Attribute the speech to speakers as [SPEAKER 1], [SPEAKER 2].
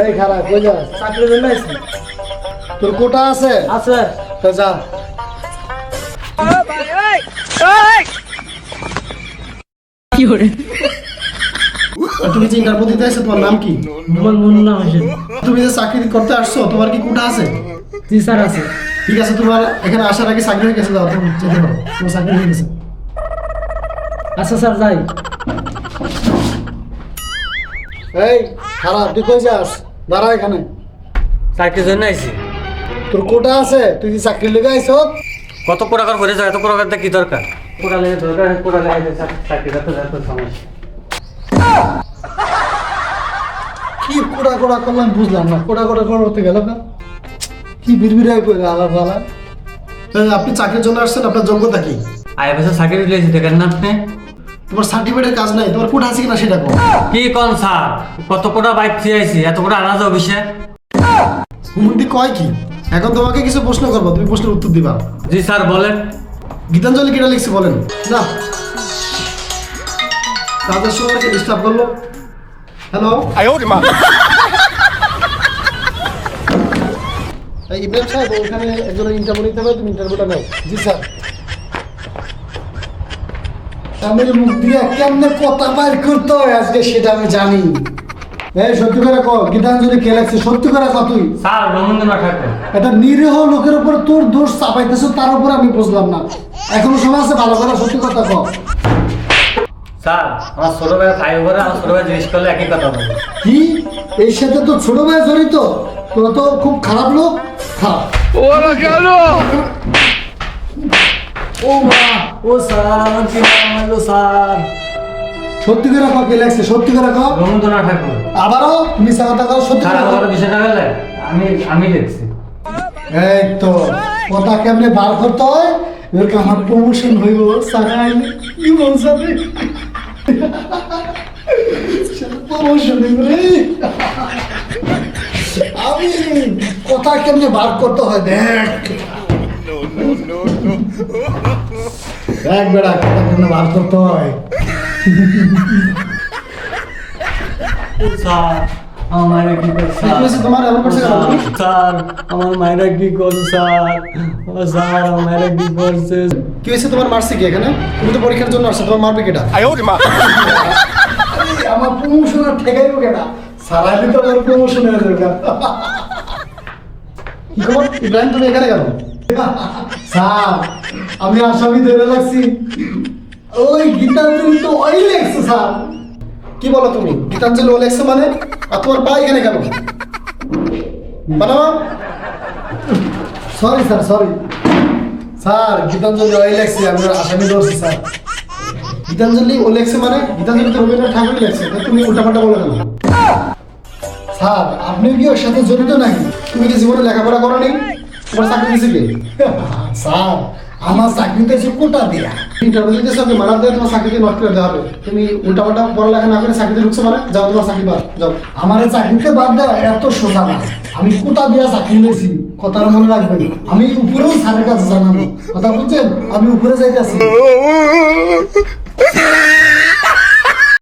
[SPEAKER 1] এই খারাপ কই
[SPEAKER 2] চাকরির জন্য আইছি।
[SPEAKER 1] তোর কোটা আছে?
[SPEAKER 2] আছে।
[SPEAKER 1] তো যা। আর তুমি যে ইন্টারভিউ দিতে আসছো তোমার নাম কি?
[SPEAKER 2] আমার মন নাম আছে
[SPEAKER 1] তুমি যে চাকরি করতে আসছো তোমার কি কোটা আছে?
[SPEAKER 2] জি স্যার আছে।
[SPEAKER 1] ঠিক আছে তোমার এখানে আসার আগে চাকরি হয়ে গেছে যাও তুমি যেতে পারো। তোমার চাকরি হয়ে গেছে।
[SPEAKER 2] আচ্ছা স্যার যাই।
[SPEAKER 1] এই খারাপ তুই কই যাস? দাঁড়া এখানে।
[SPEAKER 3] চাকরির জন্য আইছি।
[SPEAKER 1] তোর কোটা আছে? তুই যে চাকরি লেগে আইছ?
[SPEAKER 3] কত করে যায় এত কি দরকার? কোটা লেগে দরকার কোটা লেগে চাকরি করতে এত সমস্যা।
[SPEAKER 1] কি কোড়া কোড়া করলাম বুঝলাম না। কোড়া কোড়া করতে গেল না। কি বিড়বিড়াই করে আলাদা আলাদা আপনি চাকরির জন্য আসছেন আপনার যোগ্যতা কি?
[SPEAKER 3] আই বছর চাকরি লিয়েছি দেখেন না আপনি।
[SPEAKER 1] তোমার সার্টিফিকেটের কাজ নাই তোমার কোটা আছে কিনা সেটা কি
[SPEAKER 3] কোন স্যার? কত কোটা বাইক ফিরে আইছি এত কোটা আনা যাও বিষয়ে
[SPEAKER 1] সুমন্তি কয় কি? এখন তোমাকে কিছু প্রশ্ন করব তুমি প্রশ্নের উত্তর দিবা।
[SPEAKER 3] জি স্যার বলেন।
[SPEAKER 1] গীতাঞ্জলি কেটা লিখছে বলেন? না তাদের সময় ডিস্টার্ব করল। হ্যালো ইব্রাহিম সাহেব ওখানে একজনের ইন্টারভিউ নিতে হবে তুমি ইন্টারভিউটা নাও। জি স্যার। স্বামীর মুখ দিয়ে কেমনে কথা বাইর করতে হয় আজকে সেটা আমি জানি। এই সত্যি করে কো গীতাঞ্জলি কে লাগছে সত্যি করে কত তুই?
[SPEAKER 3] স্যার রবীন্দ্রনাথ ঠাকুর।
[SPEAKER 1] একটা নিরীহ লোকের উপর তোর দোষ চাপাইতেছ তার উপর আমি বুঝলাম না। এখনও সময় আছে? ভালো করে সত্যি কথা কও।
[SPEAKER 3] স্যার আমার ছোট ভাই খাই উপরে আমার ছোট ভাই জিজ্ঞেস করলে একই কথা বলব
[SPEAKER 1] কি? এর সাথে তো ছোট ভাই জড়িত? তোরা তো খুব খারাপ লোক। খারাপ
[SPEAKER 2] ও মা ও স্যার কি হলো স্যার?
[SPEAKER 1] সত্যি করে কও কে লাগছে? সত্যি করে কও।
[SPEAKER 3] রবীন্দ্রনাথ ঠাকুর।
[SPEAKER 1] আবারও মিশা কথা কও সত্যি করে
[SPEAKER 3] আমি আমি দেখছি।
[SPEAKER 1] এই তো কথা কেমনে বার করতে হয়? আমার প্রমোশন হইব সারাই কি বলছ প্রমোশন হইব রে। আমি কথা কেমনে বার করতে হয় দেখ। এক বেড়া কথার জন্য বাস করতে তুমি তো পরীক্ষার জন্য তোমার মারবে কেটা আমার প্রমোশন আর ঠেকাইবো কেটা সারাইলে তো আমার ইব্রাহিম তুমি এখানে গেল স্যার আমি আসামি ধরে রাখছি। ওই গীতাঞ্জলি তো ওই লেখছে স্যার। কি বলো তুমি? গীতাঞ্জলি ও লেখছে মানে? আর তোমার পা এখানে কেন? বানাও sorry sir sorry sir Gitanjali ওই লেখছে আমি আসামি ধরছি স্যার। গীতাঞ্জলি ও লেখছে মানে? গীতাঞ্জলি তো রবীন্দ্রনাথ ঠাকুরই লেখছে তুমি উল্টাপাল্টা বলে কেন? স্যার আপনি কি ওর সাথে জড়িত নাকি? তুমি কি জীবনে লেখাপড়া করো নি তোমার চাকরি দিয়েছে কে? স্যার আমার চাকরিতে দিয়েছে কোটা দিয়া। ইন্টারভিউ দিতে আপনি মারা দেয় তোমার চাকরিতে নষ্ট করে দেওয়া হবে। তুমি উল্টাপাল্টা পড়ালেখা না করে চাকরিতে ঢুকছো মানে? যাও তোমার চাকরি বাদ যাও। আমার এই চাকরিতে বাদ দেওয়া এত সোজা না। আমি কোটা দিয়া চাকরি নিয়েছি কথার মনে রাখবেন আমি উপরেও স্যারের কাছে জানাব। কথা বলছেন আমি উপরে যাইতেছি।